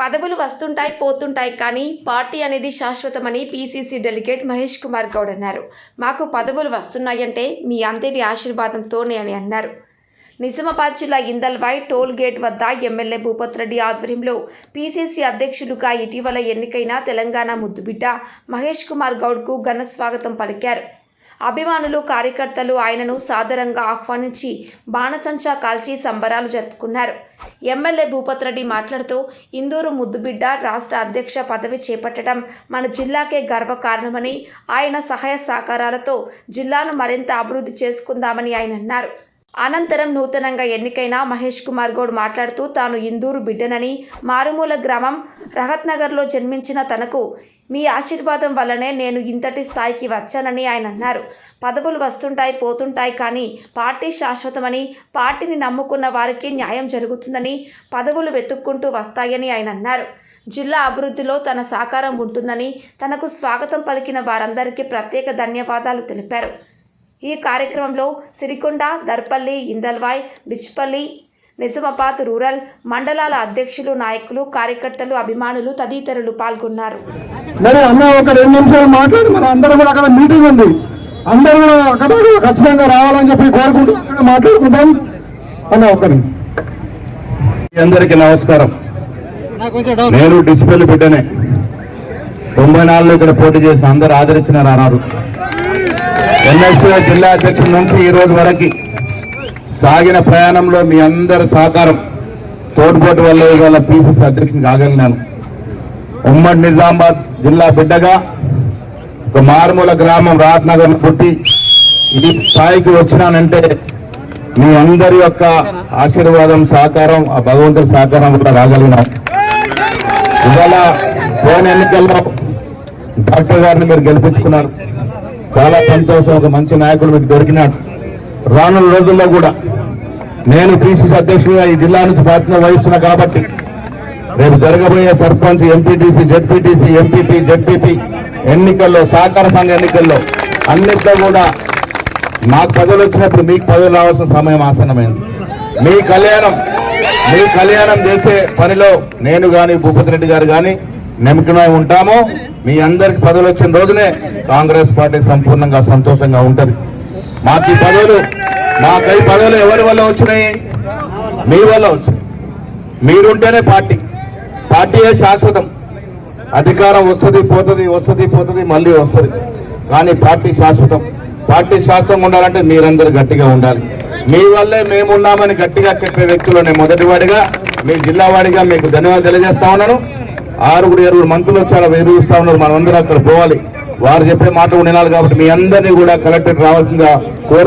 పదవులు వస్తుంటాయి పోతుంటాయి కానీ పార్టీ అనేది శాశ్వతమని పీసీసీ డెలిగేట్ మహేష్ కుమార్ గౌడ్ అన్నారు. మాకు పదవులు వస్తున్నాయంటే మీ అందరి ఆశీర్వాదంతోనే అని అన్నారు. నిజామాబాద్ జిల్లా ఇందల్వాయ్ టోల్ గేట్ వద్ద ఎమ్మెల్యే భూపత్ రెడ్డి ఆధ్వర్యంలో పీసీసీ అధ్యక్షులుగా ఇటీవల ఎన్నికైన తెలంగాణ ముద్దుబిడ్డ మహేష్ కుమార్ గౌడ్కు ఘన స్వాగతం పలికారు. అభిమానులు కార్యకర్తలు ఆయనను సాదరంగా ఆహ్వానించి బాణసంచా కాల్చి సంబరాలు జరుపుకున్నారు. ఎమ్మెల్యే భూపత్ రెడ్డి మాట్లాడుతూ ఇందూరు ముద్దుబిడ్డ రాష్ట్ర అధ్యక్ష పదవి చేపట్టడం మన జిల్లాకే గర్వకారణమని ఆయన సహాయ సహకారాలతో జిల్లాను మరింత అభివృద్ధి చేసుకుందామని ఆయన అన్నారు. అనంతరం నూతనంగా ఎన్నికైన మహేష్ కుమార్ గౌడ్ మాట్లాడుతూ తాను ఇందూరు బిడ్డనని మారుమూల గ్రామం రహత్ నగర్లో జన్మించిన తనకు మీ ఆశీర్వాదం వల్లనే నేను ఇంతటి స్థాయికి వచ్చానని ఆయన అన్నారు. పదవులు వస్తుంటాయి పోతుంటాయి కానీ పార్టీ శాశ్వతమని పార్టీని నమ్ముకున్న వారికి న్యాయం జరుగుతుందని పదవులు వెతుక్కుంటూ వస్తాయని ఆయన అన్నారు. జిల్లా అభివృద్ధిలో తన సహకారం ఉంటుందని తనకు స్వాగతం పలికిన వారందరికీ ప్రత్యేక ధన్యవాదాలు తెలిపారు. ఈ కార్యక్రమంలో సిరికొండ దర్పల్లి ఇందల్వాయ్ డిచ్పల్లి నిజామాబాద్ రూరల్ మండలాల అధ్యక్షులు నాయకులు కార్యకర్తలు అభిమానులు తదితరులు పాల్గొన్నారు. మరి అన్న ఒక రెండు నిమిషాలు మాట్లాడి. మన అందరూ కూడా అక్కడ మీటింగ్ ఉంది. అందరూ కూడా అక్కడ ఖచ్చితంగా రావాలని చెప్పి కోరుకుంటూ అక్కడ మాట్లాడుకుందాం. అన్న ఒక అందరికీ నమస్కారం. నేను డిస్ప్లే బిడ్డనే. తొంభై నాలుగులో ఇక్కడ పోటీ చేసి అందరు ఆదరించినారు అన్నారు ఎన్ఎస్సీ జిల్లా అధ్యక్షుడి నుంచి ఈ రోజు వరకు సాగిన ప్రయాణంలో మీ అందరి సహకారం తోడ్పోటు వల్ల ఇవాళ పీసీసీ అధ్యక్షుని కాగలిగినాను. ఉమ్మడి నిజామాబాద్ జిల్లా బిడ్డగా ఒక మారుమూల గ్రామం రాజ్నగర్ పుట్టి ఈ స్థాయికి వచ్చినానంటే మీ అందరి యొక్క ఆశీర్వాదం సహకారం ఆ భగవంతుడి సహకారం కూడా రాగలిగినాం. ఇవాళ పోయిన ఎన్నికల్లో డాక్టర్ గారిని మీరు గెలిపించుకున్నారు. చాలా సంతోషం ఒక మంచి నాయకుడు మీకు దొరికినాడు. రానున్న రోజుల్లో కూడా నేను పిసిసి అధ్యక్షుడిగా ఈ జిల్లా నుంచి బాధ్యత వహిస్తున్నా కాబట్టి రేపు జరగబోయే sarpanch MPTC ZPTC MPP ZPP ఎన్నికల్లో సహకార సంఘ ఎన్నికల్లో అన్నిట్లో కూడా మాకు పదవులు వచ్చినప్పుడు మీకు పదవులు రావాల్సిన సమయం ఆసనమైంది మీ కళ్యాణం మీ కళ్యాణం చేసే పనిలో నేను కానీ భూపతి రెడ్డి గారు కానీ నిమగ్నమై ఉంటాము. మీ అందరికి పదవులు వచ్చిన రోజునే కాంగ్రెస్ పార్టీ సంపూర్ణంగా సంతోషంగా ఉంటుంది. మాకు ఈ పదవులు మాకై పదవులు ఎవరి వల్ల వచ్చినాయి? మీ వల్ల వచ్చినాయి. మీరుంటేనే పార్టీ. పార్టీయే శాశ్వతం. అధికారం వస్తుంది పోతుంది వస్తుంది పోతుంది మళ్ళీ వస్తుంది. కానీ పార్టీ శాశ్వతం. పార్టీ శాశ్వతంగా ఉండాలంటే మీరందరూ గట్టిగా ఉండాలి. మీ వల్లే మేమున్నామని గట్టిగా చెప్పే వ్యక్తులు నేను మొదటివాడిగా మీ జిల్లా వాడిగా మీకు ధన్యవాదాలు తెలియజేస్తా ఉన్నాను. ఆరుగురు ఏడుగురు మంత్రులు వచ్చారు ఎదురుస్తా ఉన్నారు. మనమందరం అక్కడ పోవాలి. వారు చెప్పే మాట వినాలి కాబట్టి మీ అందరినీ కూడా కలెక్టర్ రావాల్సిందిగా కోరు